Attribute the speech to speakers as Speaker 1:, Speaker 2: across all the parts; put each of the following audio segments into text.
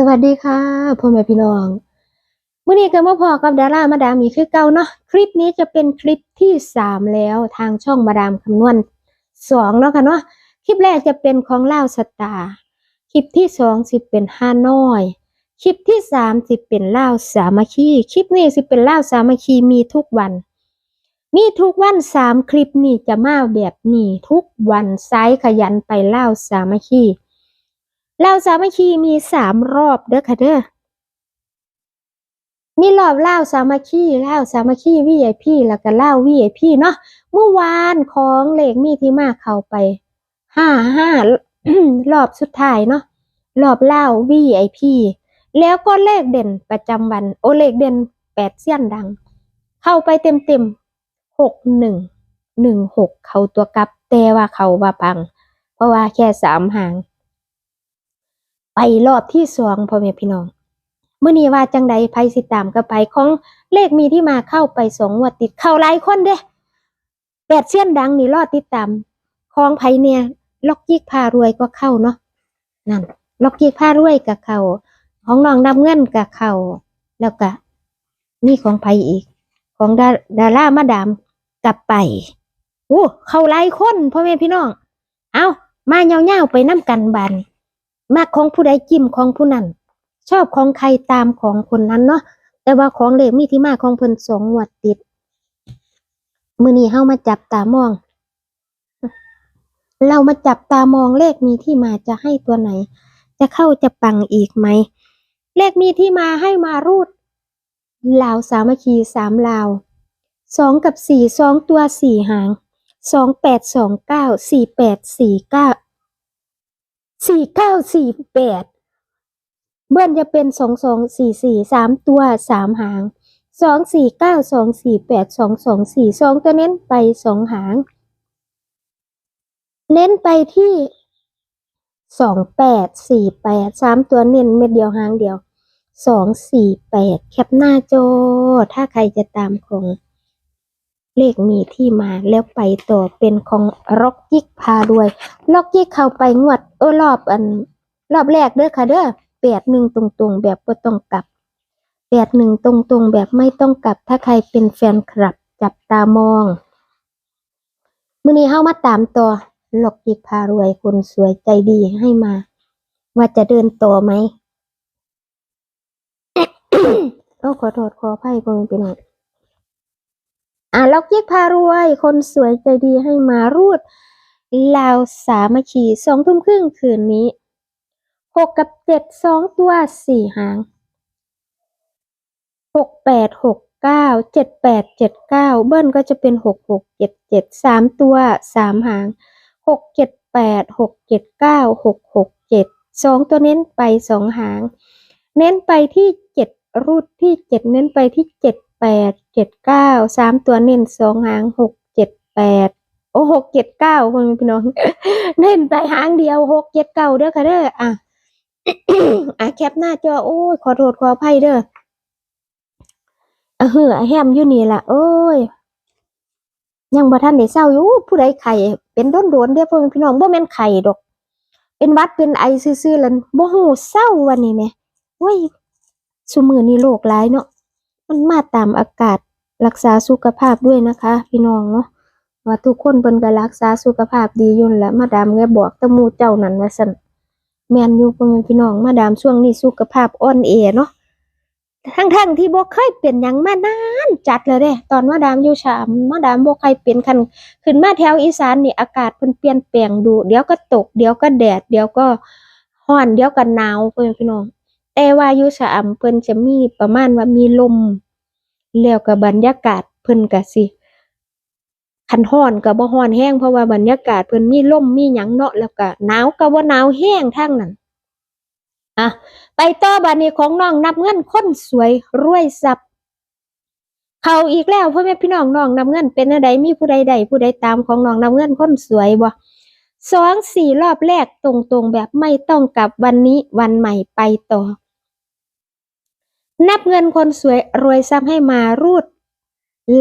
Speaker 1: สวัสดีค่ะพ่อแม่พี่น้องวันนี้ก็มาพอกับดารามาดามอีกคือเก่าเนาะคลิปนี้จะเป็นคลิปที่สามแล้วทางช่องมาดามคำนวณสองเนาะค่ะเนาะคลิปแรกจะเป็นของเล่าสตาร์คลิปที่สองสิเป็นฮาน้อย คลิปที่สามสิเป็นเล่าสามัคคีคลิปนี้สิเป็นเล่าสามัคคีมีทุกวัน มีทุกวันสามคลิปนี่จะมาแบบนี้ทุกวันไซ้ายขยันไปเล่าสามัคคี เราสามัคคีมีสามรอบเด้อค่ะเด้อมีรอบเล่าสามัคคีเล่าสามัคคีวีไอพีแล้วก็เล่าวีไอพีเนาะเมื่อวานของเหลขมีที่มาเข้าไปห้าห้ารอบสุดท้ายเนาะรอบเล่าวีไอพีแล้วก็เลขเด่นประจำวัน โอเลขเด่นแปดเสี้ยนดัง เข้าไปเต็มเต็มหกหนึ่งหนึ่งหกเขาตัวกลับแต่ว่าเขาว่าพัง เพราะว่าแค่สามหาง ไปรอบที่สองพ่อแม่พี่น้องเมื่อนี้ว่าจังใดไพสิตามก็ไปของเลขมีที่มาเข้าไปสองงวดติดเข้าหลายคนเด้แปดเสี้ยนดังนี่รอดติดตามของไผเนี่ยล็อกยิกพารวยก็เข้าเนาะนั่นล็อกยิกพารวยกับเข้าของน้องนำเงินกับเข้าแล้วก็นี่ของไผอีก ของดาดารามาดามกลับไปโอ้เข้าหลายคนพ่อแม่พี่น้อง เอามาเงาๆไปน้ำกันบาน มากของผู้ใดจิ้มของผู้นั้น ชอบของใครตามของคนนั้นเนาะแต่ว่าของเลขมีที่มาของเพิ่นสองงวดติด มือนี้เฮามาจับตามอง เรามาจับตามองเลขมีที่มาจะให้ตัวไหน จะเข้าจะปังอีกไหม เลขมีที่มาให้มารูดลาวสามัคคีสามลาวสองกับสี่สองตัวสี่หางสองแปดสองเก้าสี่แปดสี่เก้า สี่เก้าสี่แปดเบิ้ลจะเป็นสองสองสี่สี่สามตัวสามหางสองสี่เก้าสองสี่แปดสองสองสี่สองตัวเน้นไปสองหาง เน้นไปที่สองแปดสี่แปดสามตัวเน้นเม็ดเดียวหางเดียวสองสี่แปดแคปหน้าจอถ้าใครจะตามของ เลขมีที่มาแล้วไปต่อเป็นของร็อกยิกพาด้วยล็อกยิกเข้าไปงวดเออรอบอันรอบแรกเด้อค่ะเด้อแปดหนึ่งตรงๆ แบบบ่ต้องกลับแปดหนึ่งตรงๆ แบบไม่ต้องกลับ ถ้าใครเป็นแฟนคลับจับตามองมื้อนี้เฮามาตามต่อล็อกยิกพารวยคนสวยใจดีให้มา ว่าจะเดินต่อไหมโอ้ขอโทษขออภัยพ่อแม่พี่น้อง อะล็อกเยิกพารวย คนสวยใจดีให้มารูดลาวสามัคคีสองทุ่มครึ่งคืนนี้หกกับเจ็ดสองตัวสี่หางหกแปดหกเก้าเจ็ดแปดเจ็ดเก้าเบิ้ลก็จะเป็นหกหกเจ็ดเจ็ดสามตัวสามหางหกเจ็ดแปดหกเจ็ดเก้าหกหกเจ็ดสองตัวเน้นไปสองหาง เน้นไปที่เจ็ดรูดที่เจ็ดเน้นไปที่เจ็ด แปดเจ็ดเก้าสามตัวเน้นสองหางหกเจ็ดแปดโอ้หกเจ็ดเก้าคุณพี่น้อง เน้นไปหางเดียวหกเจ็ดเก้าเด้อค่ะเด้ออะอะแคปหน้าจอโอ้ยขอโทษขออภัยเด้ออะเหือแฮมอยู่นี่ล่ะโอ้ยยังบ่ทันได้เศร้าอยู่ผู้ใดไข่เป็นโดนโดนๆเด้อพ่อแม่พี่น้องบ่แม่นไข่ดอก เป็นวัดเป็นไอซื่อๆแล้วบ่ฮู้เศร้าวันนี้แหมโอ้ยซุมือนี้โรคหลายเนาะ มันมาตามอากาศรักษาสุขภาพด้วยนะคะ พี่น้องเนาะว่าทุกคนเพิ่นก็รักษาสุขภาพดียู่นและมาดามก็บอกตะมูเจ้านั่นว่าซั่นแมนอยู่พ่อแม่พี่น้องมาดามช่วงนี้สุขภาพอ่อนแอเนาะทั้งๆที่บ่เคยเป็นหยังมานานจัดเลยเด้ ตอนมาดามอยู่ชามมาดามบ่เคยเป็นคันขึ้นมาแถวอีสานนี่อากาศเพิ่นเปลี่ยนแปลงดู เดี๋ยวก็ตก เดี๋ยวก็แดด เดี๋ยวก็ร้อน เดี๋ยวก็หนาวพ่อแม่พี่น้อง แต่ว่าอยู่ชาเพิ่นจะมีประมาณว่ามีลม แล้วก็บรรยากาศเพิ่นก็สิคันร้อนก็บ่ร้อนแห้งเพราะว่าบรรยากาศเพิ่นมีลมมีหยังเนาะแล้วก็หนาวก็บ่หนาวแห้งทางนั้นอะไปต่อบัดนี้ของน้องนับเงินคนสวยรวยทรัพย์เขาอีกแล้วพ่อแม่พี่น้องน้องนับเงินเป็นอันใดมีผู้ใดใดผู้ใดตามของน้องนับเงินคนสวยบ่สองสี่รอบแรกตรงๆแบบไม่ต้องกลับวันนี้วันใหม่ไปต่อ นับเงินคนสวยรวยซ้ำให้มารูด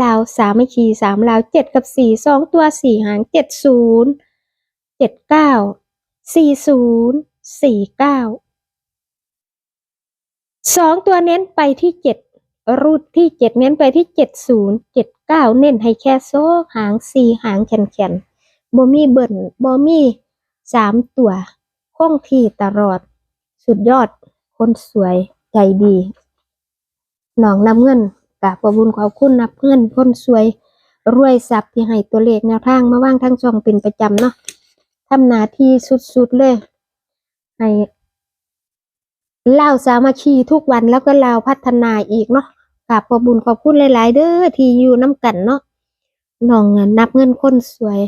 Speaker 1: ลาวสามัคคีสามลาวเจ็ดกับสี่สองตัวสี่หางเจ็ดศูนย์เจ็ดเก้าสี่ศูนย์สี่เก้าสองตัวเน้นไปที่เจ็ดรูดที่เจ็ดเน้นไปที่เจ็ดศูนย์เจ็ดเก้าเน้นให้แค่โซ่หางสี่หางแขนแขนบ่มีเบิ่นบ่มีสามตัวคงที่ตลอด สุดยอด คนสวยใจดี หนองนำเงินกราบขอบุญขอบคุณนับเงินคนสวย รวยทรัพย์ที่ให้ตัวเลขแนวทางมาว่างทั้งช่องเป็นประจำเนาะทำหน้าที่สุดๆเลยให้เล่าสามัคคีทุกวันแล้วก็เราพัฒนาอีกเนาะกราบขอบุญขอบคุณหลาย ๆ เด้อที่อยู่น้ำกันเนาะน้องเงินนับเงินคนสวย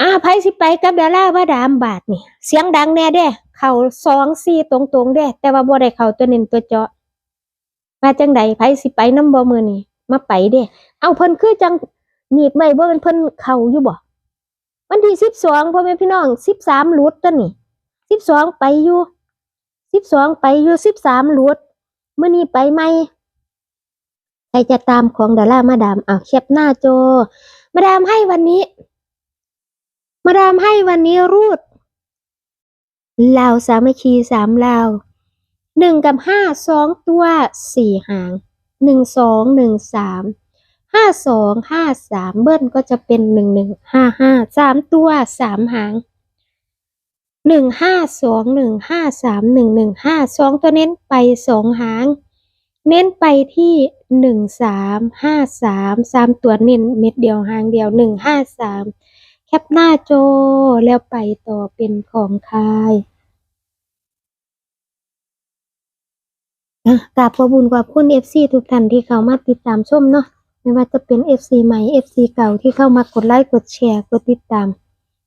Speaker 1: อ่าไผสิไปกับดาราว่าดามบาทนี่ เสียงดังแน่เด้ เขาสองสี่ตรงๆเด้ แต่ว่าบ่ได้เขาตัวเน้นตัวเจาะ ว่าจังใดไผสิไปน้ำบ่มือนี่มาไปเด้เอาเพิ่นคือจังหนีบไว้บ่เป็นเพิ่นเข้าอยู่บ่วันที่สิบสองพ่อแม่พี่น้องสิบสามลุดตัวนี่สิบสองไปอยู่สิบสองไปอยู่สิบสามลุดเมื้อนี้ไปไหมใครจะตามของดารามาดามเอาแคปหน้าโจ มาดามให้วันนี้ มาดามให้วันนี้รูดลาวสามัคคีสามลาว หนึ่งกับห้าสองตัวสี่หางหนึ่งสองหนึ่งสามห้าสองห้าสามเบิ้ลก็จะเป็นหนึ่งหนึ่งห้าห้าสามตัวสามหางหนึ่งห้าสองหนึ่งห้าสามหนึ่งหนึ่งห้าสองตัวเน้นไปสองหาง เน้นไปที่หนึ่งสามห้าสามสามตัวเน้นเม็ดเดียวหางเดียวหนึ่งห้าสามแคปหน้าโจแล้วไปต่อเป็นของใคร อะกราบขอบุญขอบคุณ FC ทุกท่านที่เข้ามาติดตามชมเนาะไม่ว่าจะเป็น FC ใหม่ FC เก่าที่เข้ามากดไลค์กดแชร์กดติดตาม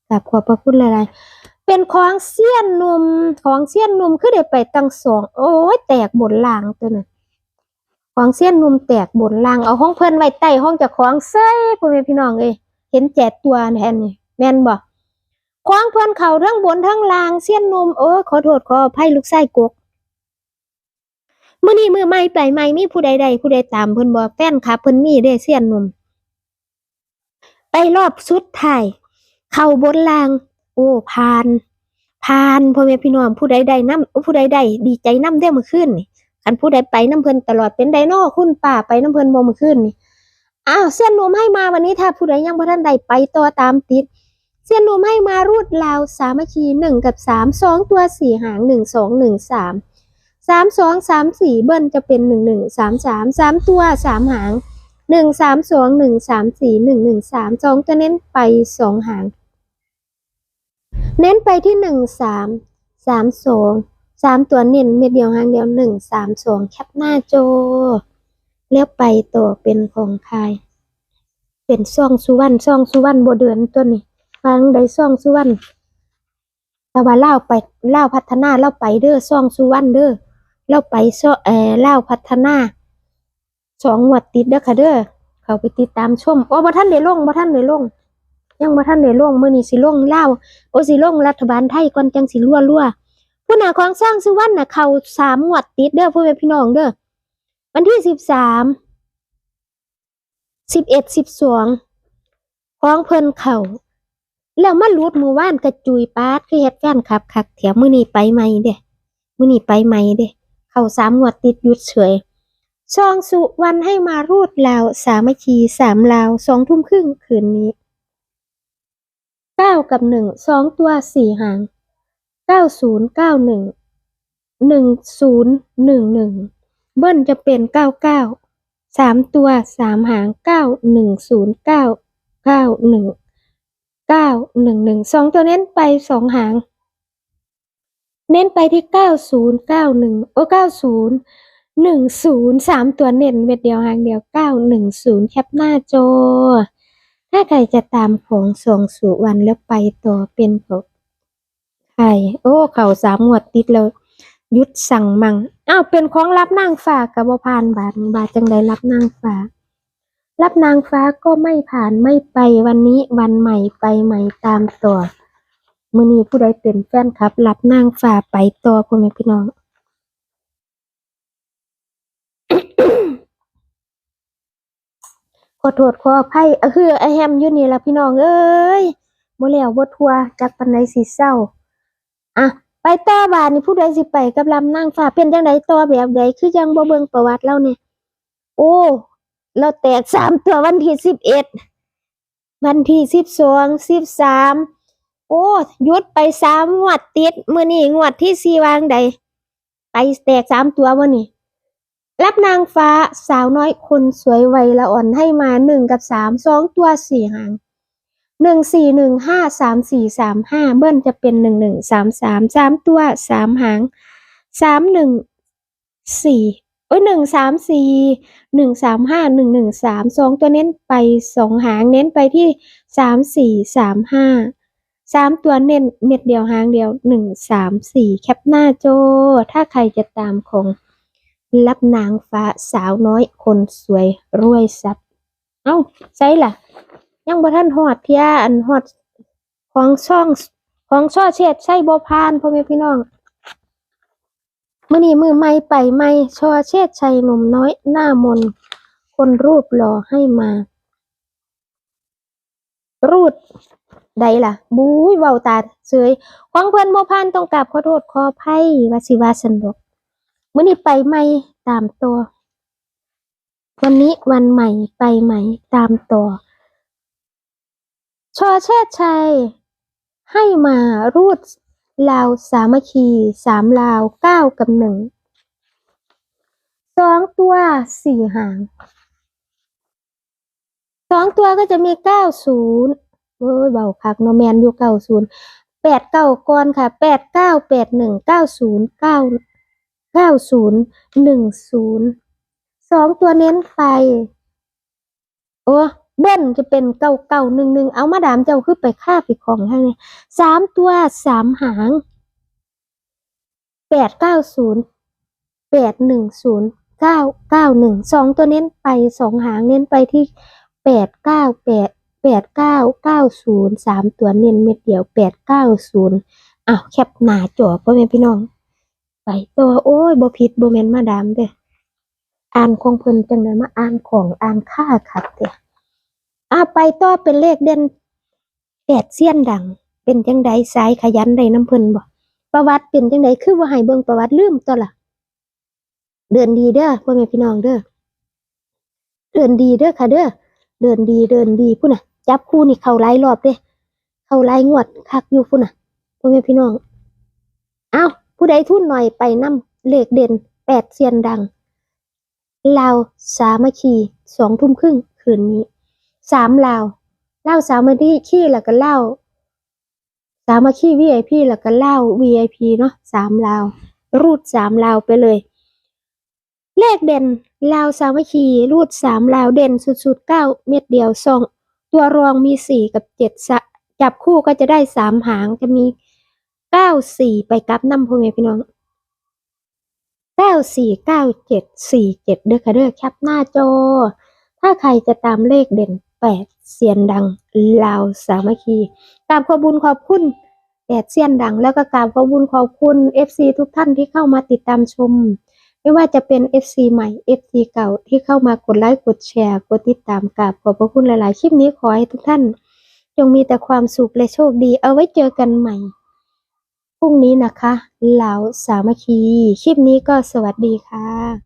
Speaker 1: กราบขอบพระคุณหลายๆเป็นของเสี้ยนนุ่มของเสี้ยนนุ่มคือได้ไปตั้งสองโอ้ยแตกบนล่างตัวนั้นของเสี้ยนนุ่มแตกบนล่างเอาห้องเพิ่อนไว้ใต้ห้องจากของเซ้ยพ่อแม่พี่น้องเอ้ยเห็นแจดตัวแทนนี่แม่นบ่ควางเพื่อนเขาทั้งบนทั้งล่างเสี้ยนนมโอ้ยขอโทษขออภัยลูกไส้กก มื้อนี้มือใหม่ปลายใหม่มีผู้ใดใดผู้ใดตามเพิ่นบ่แฟนคลับเพิ่นมีเด้เสียนนมไปรอบสุดท้ายเข้าบนล่าง โอ้ผานผานพ่อแม่พี่น้องผู้ใดใดนำผู้ใดใดดีใจน้ำเด้มื้อคืนนี่คันผู้ใดไปนํเพิ่นตลอดเป็นไดโน่คุณป้าไปนํเพิ่นบ่มื้อคืนนี่อ้าวเส้นนวมให้มาวันนี้ถ้าผู้ใดยังบ่ทันใดไปต่อตามติดเส้นนวมให้มารูดราวสามัคคีหนึ่งกับสามสองตัวสี่หางหนึ่งสองหนึ่งสาม สามสองสามสี่เบิ้ลจะเป็นหนึ่งหนึ่งสามสามสามตัวสามหางหนึ่งสามสองหนึ่งสามสี่หนึ่งหนึ่งสามสองจะเน้นไปสองหาง เน้นไปที่หนึ่งสามสามสองสามตัวเน้นเม็ดเดียวหางเดียวหนึ่งสามสองแคปหน้าโจแล้วไปต่อเป็นของใครเป็นซ่องสุวรรณซ่องสุวรรณโบเดือนตัวนี้ฟังได้ซ่องสุวรรณแต่ว่าเล่าไปเล่าพัฒนาเล่าไปเด้อซ่องสุวรรณเด้อ เล่าไปโซ่เออเล่าพัฒนาสองงวดติดเด้อค่ะเด้อเขาไปติดตามชมโอ้บ่ท่านได้ลงบ่ท่านได้ลงยังบ่ท่านได้ลงมื้อนี้สิลงเล่าโอ้สิลงรัฐบาลไทยก่อนจังสิรั่วๆผู้หนาของสร้างสุวรรณน่ะเขาสามงวดติดเด้อพ่อแม่พี่น้องเด้อวันที่สิบสามสิบเอ็ดสิบสองของเพิ่นเขาแล้วมารูดมือว่านกระจุยปาดคือเฮ็ดแฟนขับคักแถวมื้อนี้ไปใหม่เด้มื้อนี้ไปใหม่เด้ เข้าสามงวดติดยุดเฉยซองสุวรรณให้มารูดลาวสามัคคีสามลาวสองทุ่มครึ่งคืนนี้เก้ากับหนึ่งสองตัวสี่หางเก้าศูนย์เก้าหนึ่งหนึ่งศูนย์หนึ่งหนึ่งเบิ้ลจะเป็นเก้าเก้าสามตัวสามหางเก้าหนึ่งศูนย์เก้าเก้าหนึ่งเก้าหนึ่งหนึ่งสองตัวเน้นไปสองหาง เน้นไปที่เก้าศูนย์เก้าหนึ่งโอ้เก้าศูนย์หนึ่งศูนย์สามตัวเน้นเม็ดเดียวหางเดียวเก้าหนึ่งศูนย์แคปหน้าจอ ถ้าใครจะตามของสองสุวรรณแล้วไปต่อเป็นของใครโอ้ เข่าสามหมวดติดแล้วยุดสั่งมังอ้าวเป็นของรับนางฟ้ากับบพานบาทบาทจังใดรับนางฟ้า รับนางฟ้าก็ไม่ผ่านไม่ไปวันนี้วันใหม่ไปใหม่ตามต่อ มื่อนี้ผู้ใดเป็นแฟนครับรับนางฟ้าไปต่อพ่อแม่พี่น้องขอโทษขออภัยเออคือไอแฮมอยู่นี่ละพี่น้องเอ้ยบ่แล้วบ่ทัวจักปันใดสิเศร้าอะไปต่อบานนี่ผู้ใดสิไปกับลำนางฟ้าเป็นจังไดต่อแบบใดคือยังบ่เบิ่งประวัติเราเนี่ยโอ้เราแตกสามตัววันที่สิบเอ็ดวันที่สิบสองสิบสาม โอ้ยุดไปสามงวดติดมือนี้งวดที่สี่วางใด ไปแตกสามตัววันนี้รับนางฟ้าสาวน้อยคนสวยวัยละอ่อนให้มาหนึ่งกับสามสองตัวสี่หางหนึ่งสี่หนึ่งห้าสามสี่สามห้าเบิ้ลจะเป็นหนึ่งหนึ่งสามสามสามตัวสามหางสามหนึ่งสี่เอ้ยหนึ่งสามสี่หนึ่งสามห้าหนึ่งหนึ่งสามสองตัวเน้นไปสองหางเน้นไปที่สามสี่สามห้า สามตัวเน้นเม็ดเดียวหางเดียวหนึ่งสามสี่แคปหน้าโจ ถ้าใครจะตามของรับนางฟ้าสาวน้อยคนสวยรวยทรัพย์เอ้าใช่ล่ะ ยังบ่ทันฮอดเทียอันฮอดของช่องของช่อเชษใช่บ่พานพ่อแม่พี่น้องมื้อนี้มือใหม่ไปใหม่ช่อเชษชัยหนุ่มน้อยหน้ามน คนรูปหล่อให้มา รูด ใดล่ะบู้ยเว้าตาเสยของเพิ่นบ่พานต้องกราบขอโทษขออภัยว่าสิวาสันดกมื่อนี้ไปใหม่ตามตัว วันนี้วันใหม่ไปใหม่ตามตัว ชอเชษชัย ให้มารูดลาวสามัคคีสามลาวเก้ากับหนึ่งสองตัวสี่หางสองตัวก็จะมีเก้าศูนย์ เว้ยเบาคักโนแมนอยู่เก้าศูนย์แปดเก้าก่อนค่ะแปดเก้าแปดหนึ่งเก้าศูนย์เก้าเก้าศูนย์หนึ่งศูนย์สองตัวเน้นไปโอ้เบิ้ลจะเป็นเก้าเก้าหนึ่งหนึ่งเอามาดามเจ้าคือไปค่าไปของให้เลยสามตัวสามหางแปดเก้าศูนย์แปดหนึ่งศูนย์เก้าเก้าหนึ่งสองตัวเน้นไปสองหางเน้นไปที่แปดเก้าแปด แปดเก้าเก้าศูนย์สามตัวเน้นเม็ดเดียวแปดเก้าศูนย์อ้าวแคปหนาจอพ่อแม่พี่น้อง ไปตัวโอ้ยบ่ผิดบ่แม่นมาดามเด้ออ่านของเพิ่นจังไดมาอ่านของอ่านค่าคัดเด้ออ่าไปต่อเป็นเลขเด่นแปดเสี้ยนดัง เป็นจังไดสายขยันไดน้ำเพิ่นบ่ประวัติเป็นจังไดคือว่าให้เบิ่งประวัติลืมตัวล่ะเดินดีเด้อพ่อแม่พี่น้องเด้อเดินดีเด้อค่ะเด้อ เดินดีเดินดีพุ่นน่ะ จับคู่นี่เขาหลายรอบเด้เข้าหลายงวดคักอยู่พุ่นน่ะพ่อแม่พี่น้อง เอ้าผู้ใดทุ่นหน่อยไปนำเลขเด่นแปดเซียนดังลาวสามัคคีสองทุ่มครึ่งคืนนี้สามลาวเล่าสามัคคีแล้วก็เล่าสามัคคีวีไอพีแล้วก็เล่าวีไอพีเนาะสามลาว รูดสามลาวไปเลย เลขเด่น ลาวสามัคคีรูดสามลาวเด่นสุดๆเก้าเม็ดเดียวสองตัวรองมีสี่กับเจ็ดจับคู่ก็จะได้สามหางจะมีเก้าสี่ไปกับน้ำพ่อแม่พี่น้องเก้าสี่เก้าเจ็ดสี่เจ็ดเด้อค่ะเด้อแคปหน้าจอ ถ้าใครจะตามเลขเด่นแปดเสียนดังลาวสามัคคีกราบขอบุญขอบคุณแปดเสียนดังแล้วก็กราบขอบุญขอบคุณเอฟซีทุกท่านที่เข้ามาติดตามชม ไม่ว่าจะเป็น FC ใหม่ FC เก่าที่เข้ามากดไลค์กดแชร์กดติดตามกราบขอบพระคุณหลาย ๆ คลิปนี้ขอให้ทุกท่าน จงมีแต่ความสุขและโชคดีเอาไว้เจอกันใหม่พรุ่งนี้นะคะเหลาสามัคคี คลิปนี้ก็สวัสดีค่ะ